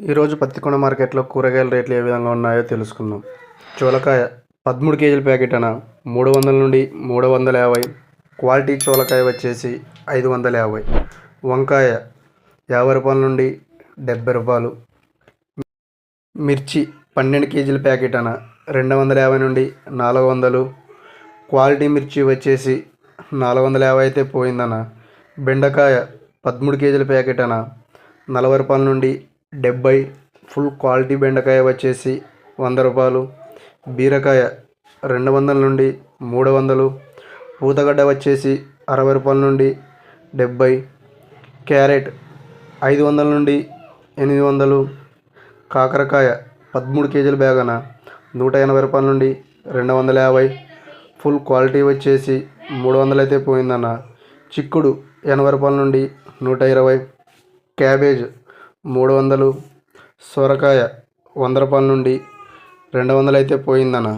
ఈరోజు పత్తికొండ మార్కెట్లో కూరగాయల రేట్లు ఏ విధంగా ఉన్నాయో తెలుసుకుందాం. చోలకాయ పదమూడు కేజీల ప్యాకెట్ అన మూడు వందల నుండి మూడు వందల యాభై క్వాలిటీ చోలకాయ వచ్చేసి ఐదు వందల యాభై వంకాయ యాభై రూపాయల నుండి డెబ్బై రూపాయలు మిర్చి పన్నెండు కేజీల ప్యాకెట్ అన రెండు వందల యాభై నుండి నాలుగు వందలు క్వాలిటీ మిర్చి వచ్చేసి నాలుగు వందల యాభై అయితే పోయిందన్న. బెండకాయ పదమూడు కేజీల ప్యాకెట్ అన నలభై రూపాయల నుండి డెబ్బై ఫుల్ క్వాలిటీ బెండకాయ వచ్చేసి వంద రూపాయలు బీరకాయ రెండు వందల నుండి మూడు వందలు పూతగడ్డ వచ్చేసి అరవై రూపాయల నుండి డెబ్బై క్యారెట్ ఐదు వందల నుండి ఎనిమిది వందలు కాకరకాయ పదమూడు కేజీల బ్యాగ్ అన్న నూట ఎనభై రూపాయల నుండి రెండు వందల యాభై ఫుల్ క్వాలిటీ వచ్చేసి మూడు వందలు అయితే పోయిందన్న. చిక్కుడు ఎనభై రూపాయల నుండి నూట ఇరవై క్యాబేజ్ మూడు వందలు. సొరకాయ వంద రూపాయల నుండి రెండు వందలు అయితే పోయిందన్న.